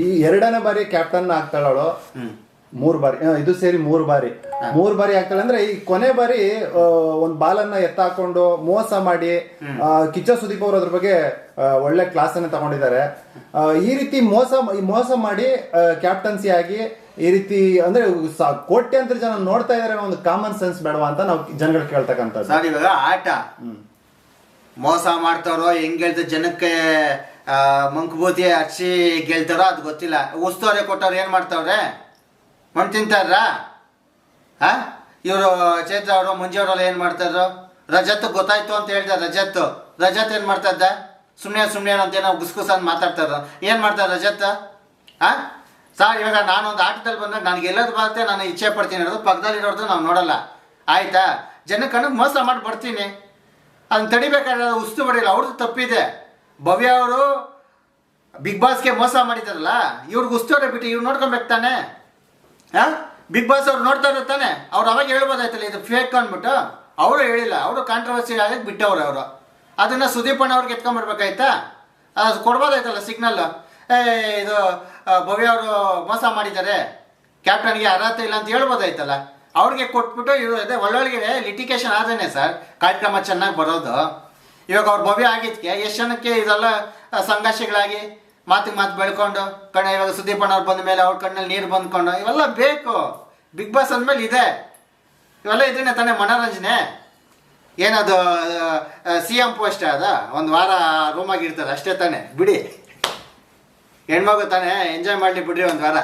ಈ ಎರಡನೇ ಬಾರಿ ಕ್ಯಾಪ್ಟನ್ ಆಗ್ತಾಳು ಮೂರ್ ಬಾರಿ ಇದು ಸೇರಿ ಮೂರ್ ಬಾರಿ. ಮೂರ್ ಬಾರಿ ಆಗ್ತಾಳೆ ಅಂದ್ರೆ ಈ ಕೊನೆ ಬಾರಿ ಒಂದ್ ಬಾಲನ್ನ ಎತ್ತಾಕೊಂಡು ಮೋಸ ಮಾಡಿ ಕಿಚ್ಚ ಸುದೀಪ್ ಅವ್ರ ಅದ್ರ ಬಗ್ಗೆ ಒಳ್ಳೆ ಕ್ಲಾಸ್ ಅನ್ನ ತಗೊಂಡಿದ್ದಾರೆ. ಈ ರೀತಿ ಮೋಸ ಈ ಮೋಸ ಮಾಡಿ ಕ್ಯಾಪ್ಟನ್ಸಿ ಆಗಿ ಈ ರೀತಿ ಅಂದ್ರೆ ಕೋಟ್ಯಾಂತರ ಜನ ನೋಡ್ತಾ ಇದಾರೆ ಒಂದು ಕಾಮನ್ ಸೆನ್ಸ್ ಬೇಡವಾ ಅಂತ ನಾವು ಜನಗಳು ಕೇಳ್ತಕ್ಕಂಥದ್ದು. ಇವಾಗ ಆಟ. ಮೋಸ ಮಾಡ್ತಾರೋ ಹೆಂಗ್ ಹೇಳ್ತಾರೆ ಜನಕ್ಕೆ ಮಂಕುಬೂತಿ ಹಚ್ಚಿ ಗೆಲ್ತಾರೋ ಅದು ಗೊತ್ತಿಲ್ಲ. ಉಸ್ತುವಾರಿ ಕೊಟ್ಟವ್ರು ಏನು ಮಾಡ್ತಾವ್ರೆ? ಮಣ್ಣು ತಿಂತಾರ ಹಾ ಇವರು ಚೇತ್ರ ಅವರು ಮಂಜುವರೆಲ್ಲ ಏನು ಮಾಡ್ತಾರೋ ರಜತ್ ಗೊತ್ತಾಯ್ತು ಅಂತ ಹೇಳ್ದ ರಜತ್ ರಜತ್ ಏನು ಮಾಡ್ತಾ ಇದ್ದ ಸುಮ್ಮನೆ ಸುಮ್ಮನೆ ಅಂತ ಏನೋ ಗುಸ್ಗುಸ್ ಅಂತ ಮಾತಾಡ್ತಾರ ಏನು ಮಾಡ್ತಾರೆ ರಜತ್ ಹಾಂ ಸರ್, ಇವಾಗ ನಾನೊಂದು ಆಟದಲ್ಲಿ ಬಂದಾಗ ನನಗೆ ಎಲ್ಲದು ಬರುತ್ತೆ, ನಾನು ಇಚ್ಛೆ ಪಡ್ತೀನಿ ಅನ್ನೋದು ಪಕ್ಕದಲ್ಲಿರೋದು ನಾವು ನೋಡಲ್ಲ. ಆಯ್ತಾ? ಜನಕ್ಕೆ ಮೋಸ ಮಾಡಿ ಬರ್ತೀನಿ ಅದನ್ನ ತಡಿಬೇಕಾದ್ರೆ ಉಸ್ತು ಬಡಿಲ್ಲ ಅವ್ರದ್ದು ತಪ್ಪಿದೆ. ಭವ್ಯ ಅವರು ಬಿಗ್ ಬಾಸ್ಗೆ ಮೋಸ ಮಾಡಿದಾರಲ್ಲ, ಇವ್ರಿಗೆ ಉಸ್ತುವಾರಿ ಬಿಟ್ಟು ಇವ್ರು ನೋಡ್ಕೊಬೇಕು ತಾನೆ? ಹಾಂ ಬಿಗ್ ಬಾಸ್ ಅವ್ರು ನೋಡ್ತಾ ಇರೋ ತಾನೆ? ಅವ್ರು ಅವಾಗ ಹೇಳ್ಬೋದಾಯ್ತಲ್ಲ, ಇದು ಫೇಕ್ ಅಂದ್ಬಿಟ್ಟು? ಅವರು ಹೇಳಿಲ್ಲ, ಅವರು ಕಾಂಟ್ರವರ್ಸಿ ಆಗಿ ಬಿಟ್ಟವ್ರು ಅವರು. ಅದನ್ನ ಸುದೀಪ್ ಅಣ್ಣ ಅವ್ರಿಗೆ ಎತ್ಕೊಂಡ್ಬರ್ಬೇಕಾಯ್ತಾ ಅದು ಕೊಡ್ಬೋದಾಯ್ತಲ್ಲ ಸಿಗ್ನಲ್ ಏ, ಇದು ಭವ್ಯ ಅವರು ಮೋಸ ಮಾಡಿದ್ದಾರೆ ಕ್ಯಾಪ್ಟನ್ಗೆ ಅರ್ಹತೆ ಇಲ್ಲ ಅಂತ ಹೇಳ್ಬೋದಾಯ್ತಲ್ಲ. ಅವ್ರಿಗೆ ಕೊಟ್ಬಿಟ್ಟು ಇವರು ಅದೇ ಒಳ್ಳೊಳಗೆ ಲಿಟಿಕೇಶನ್ ಆದ್ರೆ ಸರ್. ಕಾರ್ಯಕ್ರಮ ಚೆನ್ನಾಗಿ ಬರೋದು. ಇವಾಗ ಅವ್ರ ಮದುವೆ ಆಗಿದ್ಕೆ, ಎಷ್ಟು ಜನಕ್ಕೆ ಇದೆಲ್ಲ ಸಂಘರ್ಷಗಳಾಗಿ? ಮಾತಿಗೆ ಮಾತು ಬೆಳ್ಕೊಂಡು ಕಣ್ಣ ಇವಾಗ ಸುದೀಪ್ ಅಣ್ಣವ್ರು ಬಂದ ಮೇಲೆ ಅವ್ರ ಕಣ್ಣಲ್ಲಿ ನೀರು ಬಂದ್ಕೊಂಡು, ಇವೆಲ್ಲ ಬೇಕು. ಬಿಗ್ ಬಾಸ್ ಅಂದಮೇಲೆ ಇದೆ. ಇವೆಲ್ಲ ಇದನ್ನೇ ತಾನೇ ಮನೋರಂಜನೆ. ಏನದು ಸಿ ಎಂ ಪೋಸ್ಟ್ ಅದ? ಒಂದು ವಾರ ರೂಮಾಗಿ ಇರ್ತಾರೆ ಅಷ್ಟೇ ತಾನೇ. ಬಿಡಿ. ಹೆಣ್ಮಗು ತಾನೇ ಎಂಜಾಯ್ ಮಾಡಲಿ ಬಿಡ್ರಿ ಒಂದು ವಾರ.